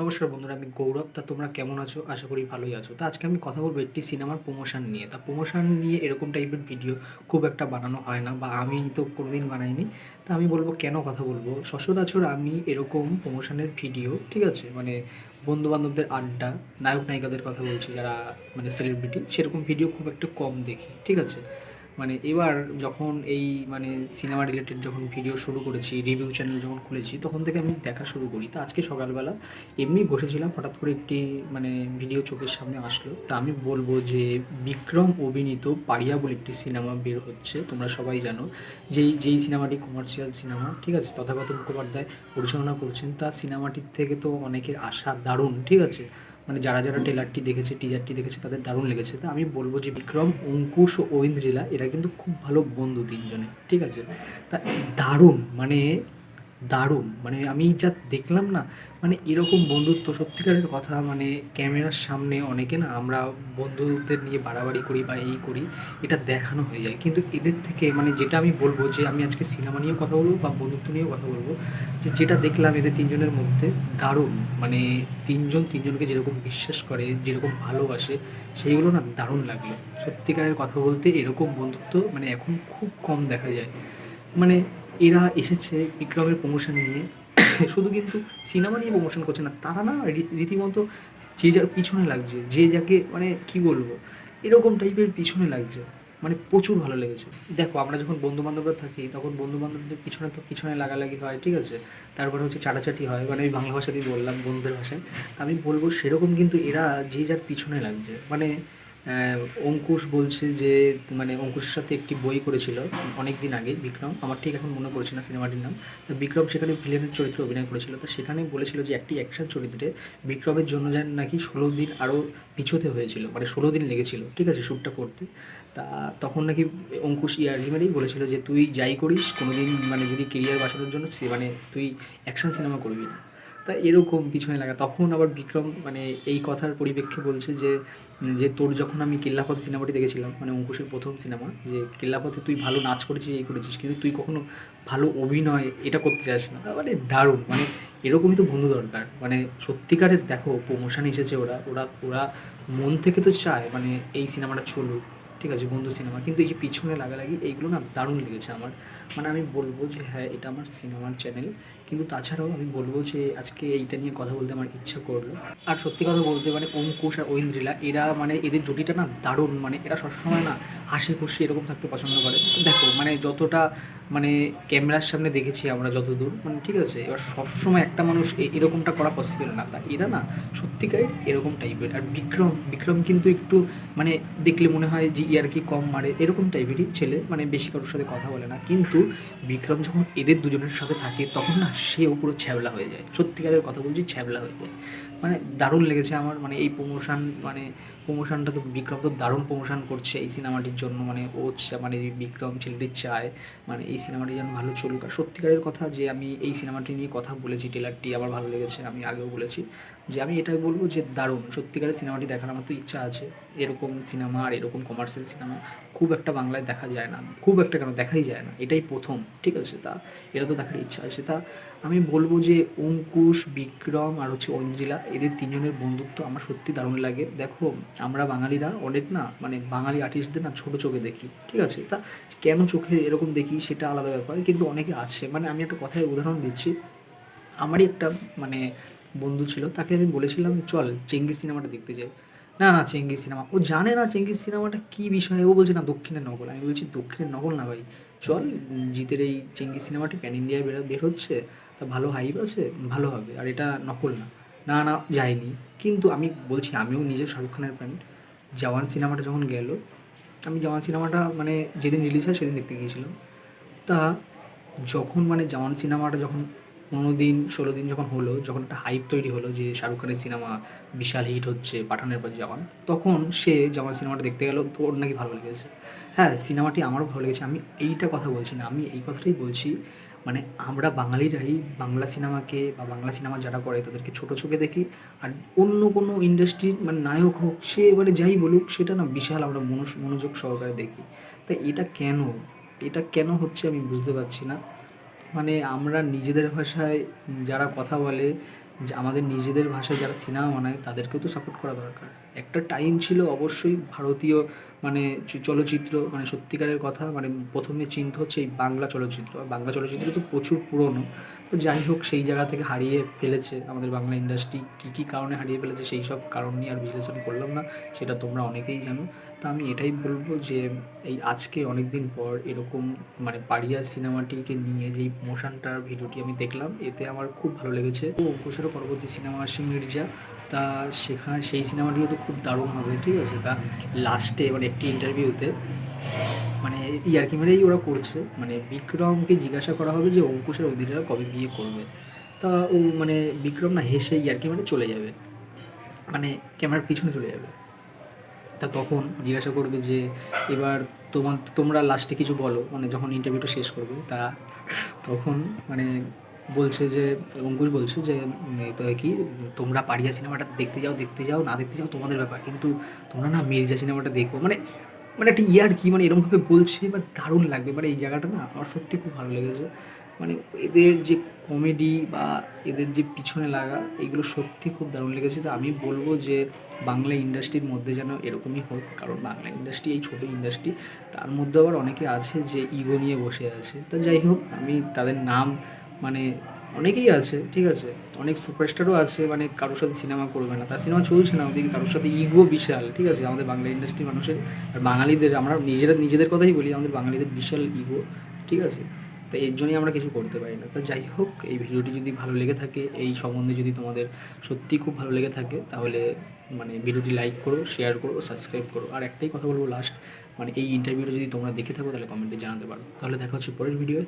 নমস্কার বন্ধুরা, আমি গৌরব। তা তোমরা কেমন আছো? আশা করি ভালোই আছো। তা আজকে আমি কথা বলব একটি সিনেমার প্রমোশন নিয়ে। তা প্রমোশন নিয়ে এরকম টাইপের ভিডিও খুব একটা বানানো হয় না, বা আমি তো কোনোদিন বানাইনি। তা আমি বলব কেন কথা বলব? সচরাচর আমি এরকম প্রমোশনের ভিডিও ঠিক আছে? মানে বন্ধু বান্ধবদের আড্ডা নায়ক নায়িকাদের কথা বলছি, যারা মানে সেলিব্রিটি সেরকম ভিডিও খুব একটা কম দেখি, ঠিক আছে? মানে এবার যখন এই মানে সিনেমা রিলেটেড যখন ভিডিও শুরু করেছি রিভিউ চ্যানেল যখন খুলেছি, তখন থেকে আমি দেখা শুরু করি। তো আজকে সকালবেলা এমনি বসেছিলাম, হঠাৎ করে একটি মানে ভিডিও চোখের সামনে আসলো। তা আমি বলব যে বিক্রম অভিনীত পারিয়া বলে একটি সিনেমা বের হচ্ছে, তোমরা সবাই জানো। যেই যেই সিনেমাটি কমার্শিয়াল সিনেমা ঠিক আছে? তথাগত মুখোপাধ্যায় পরিচালনা করছেন। তা সিনেমাটির থেকে তো অনেকের আশা দারুণ, ঠিক আছে? মানে যারা যারা টেলারটি দেখেছে টিজারটি দেখেছে, তাদের দারুণ লেগেছে। তো আমি বলব যে বিক্রম, অঙ্কুশ ও ঐন্দ্রিলা এরা কিন্তু খুব ভালো বন্ধু তিনজনে, ঠিক আছে? তা দারুণ মানে দারুণ। মানে আমি যা দেখলাম না মানে এরকম বন্ধুত্ব সত্যিকারের কথা মানে ক্যামেরার সামনে অনেকে না আমরা বন্ধুদের নিয়ে বাড়াবাড়ি করি বা এই করি, এটা দেখানো হয়ে যায়। কিন্তু এদের থেকে মানে যেটা আমি বলব যে, আমি আজকে সিনেমা নিয়েও কথা বলব বা বন্ধুত্ব নিয়েও কথা বলব, যে যেটা দেখলাম এদের তিনজনের মধ্যে দারুণ। মানে তিনজন তিনজনকে যেরকম বিশ্বাস করে, যেরকম ভালোবাসে, সেইগুলো না দারুণ লাগল। সত্যিকারের কথা বলতে এরকম বন্ধুত্ব মানে এখন খুব কম দেখা যায়। মানে এরা এসেছে বিক্রমের প্রমোশন নিয়ে। শুধু কিন্তু সিনেমা নিয়ে প্রমোশন করছে না, তারা না রীতিমতো যে যার পিছনে লাগছে, যে যাকে মানে কি বলব, এরকম টাইপের পিছনে লাগছে। মানে প্রচুর ভালো লেগেছে। দেখো, আমরা যখন বন্ধু বান্ধবরা থাকি, তখন বন্ধু বান্ধবদের পিছনে তো পিছনে লাগালাগি হয়, ঠিক আছে? তারপরে হচ্ছে চাটাচাটি হয় মানে আমি বাংলা ভাষাতেই বললাম বন্ধুদের ভাষায়। আমি বলব সেরকম কিন্তু এরা যে যার পিছনে লাগছে। মানে অঙ্কুশ বলছে যে মানে অঙ্কুশের সাথে একটি বই করেছিল অনেক দিন আগে, বিক্রম। আমার ঠিক এখন মনে পড়ছে না সিনেমাটির নাম। তো বিক্রম সেখানে ভিলেনের চরিত্রে অভিনয় করেছিল। তো সেখানে বলেছিল যে, একটি অ্যাকশন চরিত্রে বিক্রমের জন্য যেন নাকি ষোলো দিন আরও পিছোতে হয়েছিল মানে ষোলো দিন লেগেছিল। ঠিক আছে শ্যুটটা করতে। তা তখন নাকি অঙ্কুশ ইয়ার্লি মেরেই বলেছিল যে, তুই যাই করিস, কোনোদিন মানে যদি কেরিয়ার বাঁচানোর জন্য, সে মানে তুই অ্যাকশন সিনেমা করবি না। তা এরকম পিছনে লাগা তখন আবার বিক্রম মানে এই কথার পরিপ্রেক্ষে বলছে যে যে তোর যখন আমি কেল্লাপথ সিনেমাটি দেখেছিলাম মানে অঙ্কুশের প্রথম সিনেমা, যে কেল্লাপথে তুই ভালো নাচ করেছিস, এই করেছিস, কিন্তু তুই কখনো ভালো অভিনয় এটা করতে চাস না। মানে দারুণ মানে এরকমই তো বন্ধু দরকার। মানে সত্যিকারের দেখো প্রমোশন এসেছে ওরা ওরা ওরা মন থেকে তো চায় মানে এই সিনেমাটা চলুক, ঠিক আছে, বন্ধু সিনেমা, কিন্তু এই যে পিছনে লাগালাগি, এইগুলো না দারুণ লেগেছে আমার। মানে আমি বলব যে হ্যাঁ এটা আমার সিনেমার চ্যানেল কিন্তু তাছাড়াও আমি বলব যে আজকে এইটা নিয়ে কথা বলতে আমার ইচ্ছা করল। আর সত্যি কথা বলতে মানে অঙ্কুশ আর ঐন্দ্রিলা, এরা মানে এদের জুটিটা না দারুণ মানে এরা সবসময় না হাসি খুশি এরকম থাকতে পছন্দ করে। দেখো মানে যতটা মানে ক্যামেরার সামনে দেখেছি আমরা যতদূর মানে ঠিক আছে, এবার সবসময় একটা মানুষ এরকমটা করা পসিবল না। তা এরা না সত্যিকারের এরকম টাইপের আর বিক্রম বিক্রম কিন্তু একটু মানে দেখলে মনে হয় যে ইয়ার কি কম মারে, এরকম টাইপেরই ছেলে মানে বেশি কারোর সাথে কথা বলে না। কিন্তু বিক্রম যখন এদের দুজনের সাথে থাকে, তখন না সেও পুরো ছ্যাবলা হয়ে যায়। সত্যিকারের কথা বলছি, ছ্যাবলা হয়ে যায়। মানে দারুণ লেগেছে আমার মানে এই প্রমোশন মানে প্রমোশনটা তো বিক্রম তো দারুণ প্রমোশন করছে এই সিনেমাটির জন্য। মানে ও মানে বিক্রম ছেলেটি চায় মানে এই সিনেমাটি যেন ভালো চলুক। আর সত্যিকারের কথা যে আমি এই সিনেমাটি নিয়ে কথা বলেছি টেলারটি আমার ভালো লেগেছে, আমি আগেও বলেছি। যে আমি এটাই বলব যে দারুণ। সত্যিকারের সিনেমাটি দেখার আমার তো ইচ্ছা আছে। এরকম সিনেমা আর এরকম কমার্শিয়াল সিনেমা খুব একটা বাংলায় দেখা যায় না। খুব একটা কেন দেখাই যায় না। এটাই প্রথম, ঠিক আছে? তা এটা তো দেখার ইচ্ছা আছে। তা আমি বলব যে অঙ্কুশ, বিক্রম আর হচ্ছে ঐন্দ্রিলা, এদের তিনজনের বন্ধুত্ব আমার সত্যি দারুণ লাগে। দেখো, আমরা বাঙালিরা অনেক না মানে বাঙালি আর্টিস্টদের না ছোটো চোখে দেখি, ঠিক আছে? তা কেন চোখে এরকম দেখি সেটা আলাদা ব্যাপার। কিন্তু অনেকে আছে। মানে আমি একটা কথায় উদাহরণ দিচ্ছি। আমারই একটা মানে বন্ধু ছিল, তাকে আমি বলেছিলাম, চল চেঙ্গিস সিনেমাটা দেখতে যাই। না না, চেঙ্গিস সিনেমা, ও জানে না চেঙ্গিস সিনেমাটা কী বিষয়, ও বলছে, না, দক্ষিণের নকল। আমি বলছি, দক্ষিণের নকল না ভাই, চল জিতের এই চেঙ্গিস সিনেমাটি প্যান ইন্ডিয়ায় বের বের হচ্ছে, তা ভালো হাইপ আছে, ভালো হবে, আর এটা নকল না। না না, যায়নি, কিন্তু আমি বলছি, আমিও নিজে শাহরুখ খানের ফ্যান জওয়ান সিনেমাটা যখন গেল, আমি জওয়ান সিনেমাটা মানে যেদিন রিলিজ হয়, সেদিন দেখতে গিয়েছিলাম। তা যখন মানে জওয়ান সিনেমাটা যখন পনেরো দিন, ষোলো দিন যখন হলো, যখন একটা হাইপ তৈরি হলো যে শাহরুখ খানের সিনেমা বিশাল হিট হচ্ছে পাঠানের পর জওয়ান তখন সে জওয়ান সিনেমাটা দেখতে গেল, তো ওর নাকি ভালো লেগেছে। হ্যাঁ সিনেমাটি আমারও ভালো লেগেছে। আমি এইটা কথা বলছি না, আমি এই কথাটাই বলছি মানে আমরা বাঙালিরাই বাংলা সিনেমাকে বা বাংলা সিনেমা যারা করে, তাদেরকে ছোটো চোখে দেখি, আর অন্য কোনো ইন্ডাস্ট্রির মানে নায়ক হোক, সে এবারে যাই বলুক, সেটা না বিশাল আমরা মনোযোগ সহকারে দেখি। তাই এটা কেন? এটা কেন হচ্ছে আমি বুঝতে পারছি না। মানে আমরা নিজেদের ভাষায় যারা কথা বলে আমাদের নিজেদের ভাষায় যারা সিনেমা বানায়, তাদেরকেও তো সাপোর্ট করা দরকার। একটা টাইম ছিল অবশ্যই ভারতীয় মানে চলচ্চিত্র মানে সত্যিকারের কথা মানে প্রথমে চিন্তা হচ্ছে এই বাংলা চলচ্চিত্র। বাংলা চলচ্চিত্র তো প্রচুর পুরনো। তো যাই হোক, সেই জায়গা থেকে হারিয়ে ফেলেছে আমাদের বাংলা ইন্ডাস্ট্রি কী কী কারণে হারিয়ে ফেলেছে সেই সব কারণ নিয়ে আর বিশ্লেষণ করলাম না, সেটা তোমরা অনেকেই জানো। তা আমি এটাই বলব যে, এই আজকে অনেক দিন পর এরকম মানে পাড়িয়া সিনেমাটিকে নিয়ে যেই মোশনটার ভিডিওটি আমি দেখলাম, এতে আমার খুব ভালো লেগেছে। ও অঙ্কুশেরও পরবর্তী সিনেমা আসে মির্জা। তা সেখানে সেই সিনেমাটিও তো খুব দারুণ হবে, ঠিক আছে? তা লাস্টে মানে একটি ইন্টারভিউতে মানে ইয়ার্কি মেরেই ওরা করছে মানে বিক্রমকে জিজ্ঞাসা করা হবে যে অঙ্কুশের অদিতিরা কবে বিয়ে করবে? তা ও মানে বিক্রম না হেসে ইয়ার্কি মেরে চলে যাবে। মানে ক্যামেরার পিছনে চলে যাবে। তা তখন জিজ্ঞাসা করবে যে, এবার তোমার, তোমরা লাস্টে কিছু বলো। মানে যখন ইন্টারভিউটা শেষ করবে, তা তখন মানে বলছে যে, অঙ্কুশ বলছে যে, তো কি, তোমরা পাড়িয়া সিনেমাটা দেখতে যাও দেখতে যাও, না দেখতে যাও, তোমাদের ব্যাপার। কিন্তু তোমরা না মির্জা সিনেমাটা দেখব মানে মানে একটা ইয়ার কি মানে এরকমভাবে বলছে, এবার দারুণ লাগবে। মানে এই জায়গাটা না আমার সত্যি খুব ভালো লেগেছে। মানে এদের যে কমেডি বা এদের যে পিছনে লাগা, এগুলো সত্যি খুব দারুণ লেগেছে। তো আমি বলব যে বাংলা ইন্ডাস্ট্রির মধ্যে যেন এরকমই হোক, কারণ বাংলা ইন্ডাস্ট্রি এই ছোটো ইন্ডাস্ট্রি তার মধ্যে আবার অনেকে আছে যে ইগো নিয়ে বসে আছে। তা যাই হোক, আমি তাদের নাম মানে অনেকেই আছে, ঠিক আছে? অনেক সুপারস্টারও আছে মানে কারোর সাথে সিনেমা করবে না। তার সিনেমা চলছে না, ওদিকে কারোর সাথে ইগো বিশাল, ঠিক আছে? আমাদের বাংলা ইন্ডাস্ট্রির মানুষের, আর বাঙালিদের, আমরা নিজেরা, নিজেদের কথাই বলি, আমাদের বাঙালিদের বিশাল ইগো ঠিক আছে? তাই এর জন্যই আমরা কিছু করতে পারি না। তো যাই হোক, এই ভিডিওটি যদি ভালো লেগে থাকে, এই সম্বন্ধে যদি তোমাদের সত্যি খুব ভালো লেগে থাকে, তাহলে মানে ভিডিওটি লাইক করো শেয়ার করো সাবস্ক্রাইব করো। আর একটাই কথা বলব লাস্ট মানে এই ইন্টারভিউটা যদি তোমরা দেখে থাকো, তাহলে কমেন্টে জানাতে পারো। তাহলে দেখা হচ্ছে পরের ভিডিওয়ে